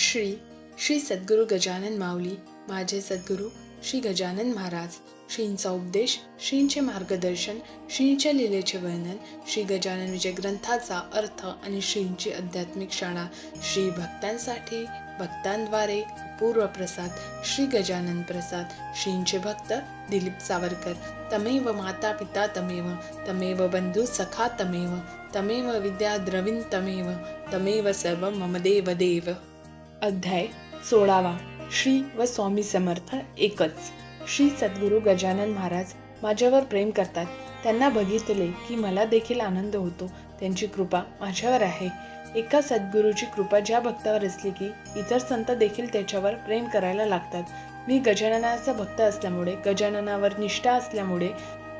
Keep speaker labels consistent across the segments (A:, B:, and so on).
A: श्री श्री सद्गुरू गजानन माऊली माझे सद्गुरू श्री गजानन महाराज. श्रींचा उपदेश श्रींचे मार्गदर्शन श्रींच्या लीलेचे वर्णन श्री गजानन विजय ग्रंथाचा अर्थ आणि श्रींची आध्यात्मिक शाळा श्री भक्तांसाठी भक्तांद्वारे पूर्व प्रसाद श्री गजानन प्रसाद श्रींचे भक्त दिलीप सावरकर. तमेव माता पिता तमेव तमेव बंधू सखा तमेव तमेव विद्या द्रविण तमेव तमेव सर्व मम देव देव. अध्याय सोळावा. श्री व स्वामी समर्थ एकच. श्री सद्गुरू गजानन महाराज माझ्यावर प्रेम करतात. त्यांना बघितले की मला देखील आनंद होतो. त्यांची कृपा माझ्यावर आहे. एका सद्गुरूची कृपा ज्या भक्तावर असली की इतर संत देखील त्याच्यावर प्रेम करायला लागतात. मी गजाननाचा भक्त असल्यामुळे गजाननावर निष्ठा असल्यामुळे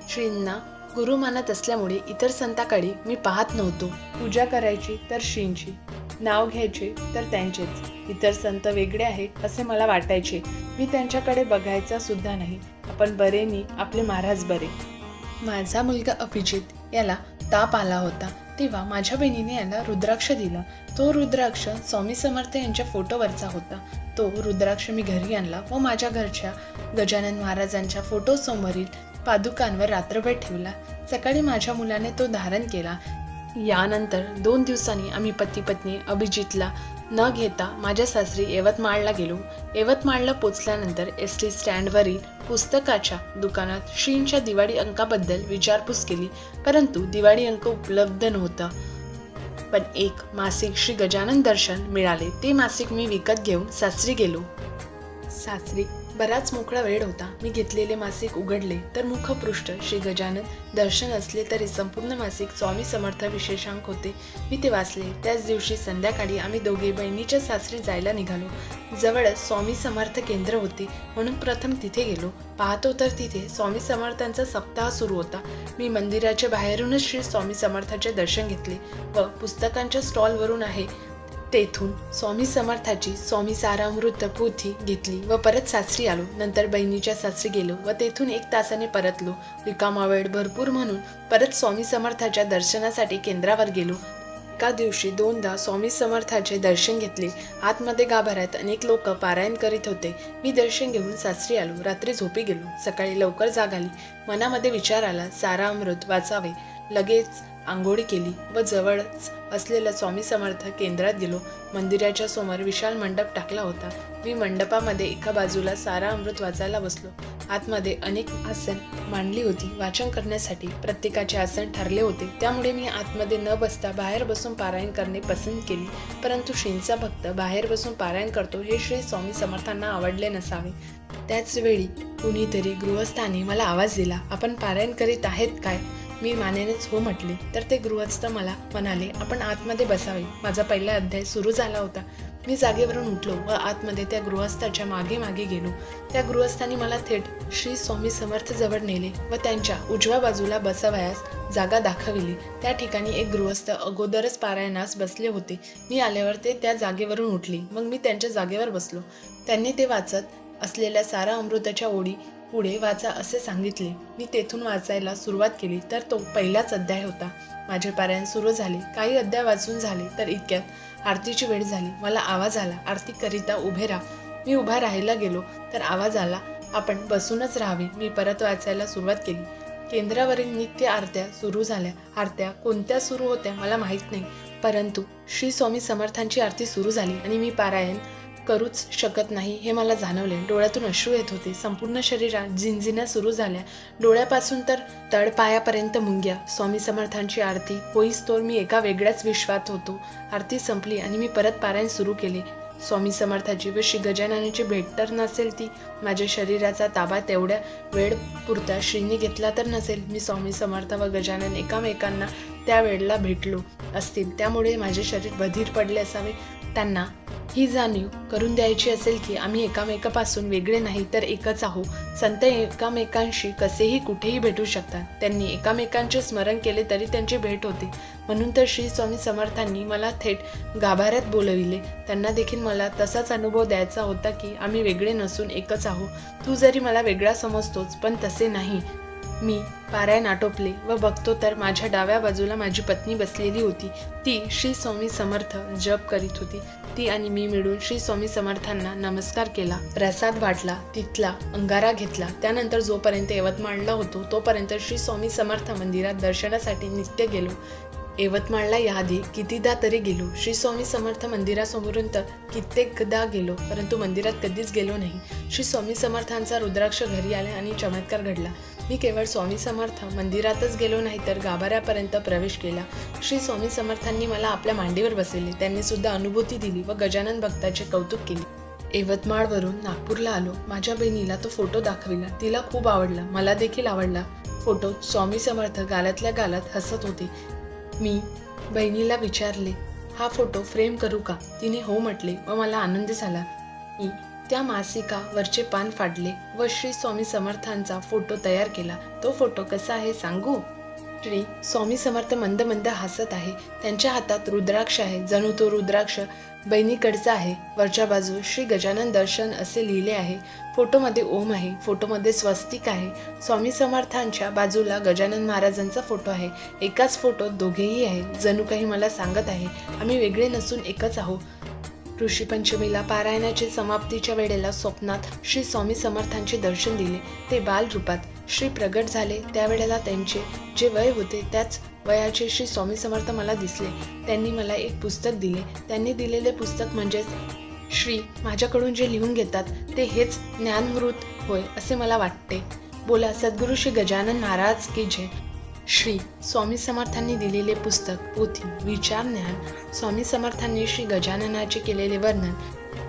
A: श्रींना गुरु मानत असल्यामुळे इतर संताकडे मी पाहत नव्हतो. पूजा करायची तर श्रींची नाव घ्यायचे तर त्यांचेच. इतर संत वेगळे आहेत असे मला वाटायचे. मी त्यांच्याकडे बघायचा सुद्धा नाही. आपण बरे मी आपले महाराज बरे. माझा मुलगा अभिजित याला ताप आला होता. तेव्हा माझ्या बहिणीने याला रुद्राक्ष दिला. तो रुद्राक्ष स्वामी समर्थ यांच्या फोटोवरचा होता. तो रुद्राक्ष मी घरी आणला व माझ्या घरच्या गजानन महाराजांच्या फोटो समोरील पादुकांवर रात्रभर ठेवला. सकाळी माझ्या मुलाने तो धारण केला. यानंतर दोन दिवसांनी आम्ही पती पत्नी अभिजितला न घेता माझ्या सासरी यवतमाळला गेलो. यवतमाळला पोचल्यानंतर एस टी स्टँडवरील पुस्तकाच्या दुकानात श्रींच्या दिवाळी अंकाबद्दल विचारपूस केली. परंतु दिवाळी अंक उपलब्ध नव्हता. पण एक मासिक श्री गजानन दर्शन मिळाले. ते मासिक मी विकत घेऊन सासरी गेलो. सासरी बराच मोकळा वेळ होता. मी घेतलेले मासिक उघडले तर मुखपृष्ठ श्री गजानन दर्शन असले तरी संपूर्ण मासिक स्वामी समर्थ विशेषांक होते. मी ते वाचले. त्याच दिवशी संध्याकाळी आम्ही दोघे बहिणीच्या सासरी जायला निघालो. जवळच स्वामी समर्थ केंद्र होते म्हणून प्रथम तिथे गेलो. पाहतो तर तिथे स्वामी समर्थांचा सप्ताह सुरू होता. मी मंदिराच्या बाहेरूनच श्री स्वामी समर्थाचे दर्शन घेतले व पुस्तकांच्या स्टॉलवरून आहे. तेथून स्वामी समर्थाची स्वामी सारामृत पोथी घेतली व परत सासरी आलो. नंतर बहिणीच्या सासरी गेलो व तेथून एक तासाने परतलो. रिकामा वेळ भरपूर म्हणून परत स्वामी समर्थाच्या दर्शनासाठी केंद्रावर गेलो. एका दिवशी दोनदा स्वामी समर्थाचे दर्शन घेतले. आतमध्ये गाभाऱ्यात अनेक लोक पारायण करीत होते. मी दर्शन घेऊन सासरी आलो. रात्री झोपी गेलो. सकाळी लवकर जाग आली. मनामध्ये विचार आला सारा अमृत वाचावे. लगेच आंघोळी केली व जवळच असलेल्या स्वामी समर्थ केंद्रात गेलो. मंदिराच्या समोर विशाल मंडप टाकला होता. मी मंडपामध्ये एका बाजूला सारा अमृत वाचायला बसलो. आतमध्ये अनेक आसन मांडली होती. वाचन करण्यासाठी प्रत्येकाचे आसन ठरले होते. त्यामुळे मी आतमध्ये न बसता बाहेर बसून पारायण करणे पसंत केली. परंतु श्रींचा भक्त बाहेर बसून पारायण करतो हे श्री स्वामी समर्थांना आवडले नसावे. त्याचवेळी कुणीतरी गृहस्थाने मला आवाज दिला आपण पारायण करीत आहेत काय? मी मानेनेच हो म्हटले. तर ते गृहस्थ मला म्हणाले आपण आतमध्ये बसावे. माझा पहिला अध्याय सुरू झाला होता. मी जागेवरून उठलो व आतमध्ये त्या गृहस्थाच्या मागे मागे गेलो. त्या गृहस्थांनी मला थेट श्री स्वामी समर्थ जवळ नेले व त्यांच्या उजव्या बाजूला बसावयास जागा दाखविली. त्या ठिकाणी एक गृहस्थ अगोदरच पारायणास बसले होते. मी आल्यावर ते त्या जागेवरून उठले. मग मी त्यांच्या जागेवर बसलो. त्यांनी ते वाचत असलेल्या सारा अमृताच्या ओढी पुढे वाचा असे सांगितले. मी तेथून वाचायला सुरुवात केली तर तो पहिलाच अध्याय होता. माझे पारायण सुरू झाले. काही अध्याय वाचून झाले तर इतक्यात आरतीची वेळ झाली. मला आवाज आला आरती करिता उभे राहा. मी उभा राहायला गेलो तर आवाज आला आपण बसूनच राहावे. मी परत वाचायला सुरुवात केली. केंद्रावरील नित्य आरत्या सुरू झाल्या. आरत्या कोणत्या सुरू होत्या मला माहीत नाही परंतु श्री स्वामी समर्थांची आरती सुरू झाली आणि मी पारायण करूच शकत नाही हे मला जाणवले. डोळ्यातून अश्रू येत होते. संपूर्ण शरीरात झिंझिण्या सुरू झाल्या. डोळ्यापासून तर तळपायापर्यंत मुंग्या. स्वामी समर्थांची आरती. होईस्तोवर मी एका वेगळ्याच विश्वात होतो. आरती संपली आणि मी परत पारायण सुरू केले. स्वामी समर्थाची व श्री गजाननाची भेट तर नसेल ती. माझ्या शरीराचा ताबा तेवढ्या वेळ पुरता श्रीने घेतला तर नसेल. मी स्वामी समर्थ व गजानन एकामेकांना त्या वेळेला भेटलो असतील. त्यामुळे माझे शरीर बधीर पडले असावे. त्यांना ही जाणीव करून द्यायची असेल की आम्ही एकामेकापासून वेगळे नाही तर एकच आहो संत एकामेकांशी कसेही कुठेही भेटू शकतात. त्यांनी एकामेकांचे स्मरण केले तरी त्यांची भेट होते. म्हणून तर श्री स्वामी समर्थांनी मला थेट गाभाऱ्यात बोलविले. त्यांना देखील मला तसाच अनुभव द्यायचा होता की आम्ही वेगळे नसून एकच आहो तू जरी मला वेगळा समजतोच पण तसे नाही. मी पारायण आटोपले व बघतो तर माझ्या डाव्या बाजूला माझी पत्नी बसलेली होती. ती श्री स्वामी समर्थ जप करीत होती. ती आणि मी मिळून श्री स्वामी समर्थांना नमस्कार केला. प्रसाद वाटला तिथला अंगारा घेतला. त्यानंतर जोपर्यंत यवतमाळला होतो तोपर्यंत श्री स्वामी समर्थ मंदिरात दर्शनासाठी नित्य गेलो. यवतमाळला याआधी कितीदा तरी गेलो. श्री स्वामी समर्थ मंदिरासमोरून तर कित्येकदा गेलो परंतु मंदिरात कधीच गेलो नाही. श्री स्वामी समर्थांचा रुद्राक्ष घरी आला आणि चमत्कार घडला. मी केवळ स्वामी समर्थ मंदिरातच गेलो नाही तर गाभाऱ्यापर्यंत प्रवेश केला. श्री स्वामी समर्थांनी मला आपल्या मांडीवर बसवले. त्यांनी सुद्धा अनुभूती दिली व गजानन भक्ताचे कौतुक केले. यवतमाळवरून नागपूरला आलो. माझ्या बहिणीला तो फोटो दाखविला. तिला खूप आवडला. मला देखील आवडला. फोटो स्वामी समर्थ गालातल्या गालात हसत होते. मी बहिणीला विचारले हा फोटो फ्रेम करू का? तिने हो म्हटले व मला आनंद झाला. मी त्या मासिका वरचे पान फाडले व श्री स्वामी समर्थांचा फोटो तयार केला. तो फोटो कसा आहे सांगू? श्री स्वामी समर्थ मंद मंद हसत आहे. त्यांच्या हातात रुद्राक्ष आहे. जणू तो रुद्राक्ष बहिणीकडचा आहे. वरच्या बाजू श्री गजानन दर्शन असे लिहिले आहे. फोटोमध्ये ओम आहे. फोटोमध्ये स्वस्तिक आहे. स्वामी समर्थांच्या बाजूला गजानन महाराजांचा फोटो आहे. एकाच फोटोत दोघेही आहे जणू काही मला सांगत आहे. आम्ही वेगळे नसून एकच आहोत. ऋषी पंचमीला पारायणाच्या समाप्तीच्या वेळेला स्वप्नात श्री स्वामी समर्थांचे दर्शन दिले. ते बाल रूपात श्री प्रगट झाले. त्यावेळेला त्यांचे जे वय होते त्याच वयाचे श्री स्वामी समर्थ मला दिसले. त्यांनी मला एक पुस्तक दिले. त्यांनी दिलेले पुस्तक म्हणजेच श्री माझ्याकडून जे लिहून घेतात ते हेच ज्ञानमृत होय असे मला वाटते. बोला सद्गुरू श्री गजानन महाराज की जय. श्री स्वामी समर्थांनी दिलेले पुस्तक पोथी विचार ज्ञान स्वामी समर्थांनी श्री गजाननाचे केलेले वर्णन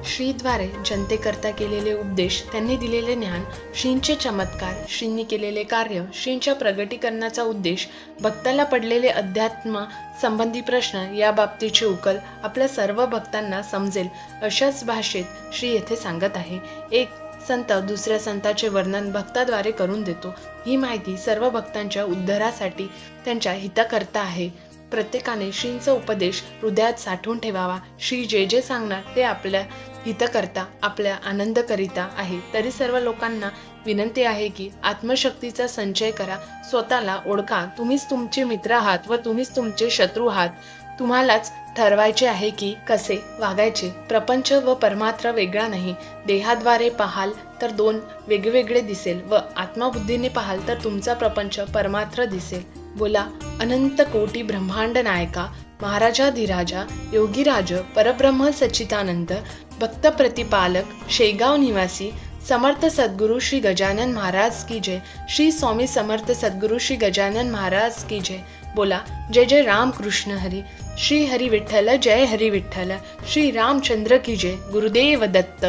A: श्रीद्वारे जनतेकरता केलेले उपदेश त्यांनी दिलेले ज्ञान श्रींचे चमत्कार श्रींनी केलेले कार्य श्रींच्या प्रगटीकरणाचा उद्देश भक्ताला पडलेले अध्यात्म संबंधी प्रश्न या बाबतीचे उकल आपल्या सर्व भक्तांना समजेल अशाच भाषेत श्री येथे सांगत आहे. एक संत दुसऱ्या संताचे वर्णन भक्ताद्वारे करून देतो. ही माहिती सर्व भक्तांच्या उद्धारासाठी त्यांच्या हिताकरता आहे. प्रत्येकाने श्रींचा उपदेश हृदयात साठवून ठेवावा. श्री जे जे सांगणार ते आपल्या हितकरता आपल्या आनंदकरिता आहे. तरी सर्व लोकांना विनंती आहे की आत्मशक्तीचा संचय करा. स्वतःला ओळखा. तुम्हीच तुमचे मित्र आहात व तुम्हीच तुमचे शत्रू आहात. तुम्हालाच ठरवायचे आहे की कसे वागायचे. प्रपंच व परमात्र वेगळा नाही. देहाद्वारे पाहाल तर दोन वेगवेगळे दिसेल व आत्मबुद्धीने पाहाल तर तुमचा प्रपंच परमात्र दिसेल. बोला अनंत कोटी ब्रह्मांड नायका महाराजाधिराजा योगीराज परब्रह्म सच्चिदानंद भक्त प्रतिपालक शेगाव निवासी समर्थ सद्गुरु श्री गजानन महाराज की जय श्री स्वामी समर्थ सद्गुरु श्री गजानन महाराज की जय. बोला जय जय राम कृष्ण हरी. श्री हरी विठ्ठल जय हरी विठ्ठल श्री रामचंद्र की जय गुरुदेव दत्त।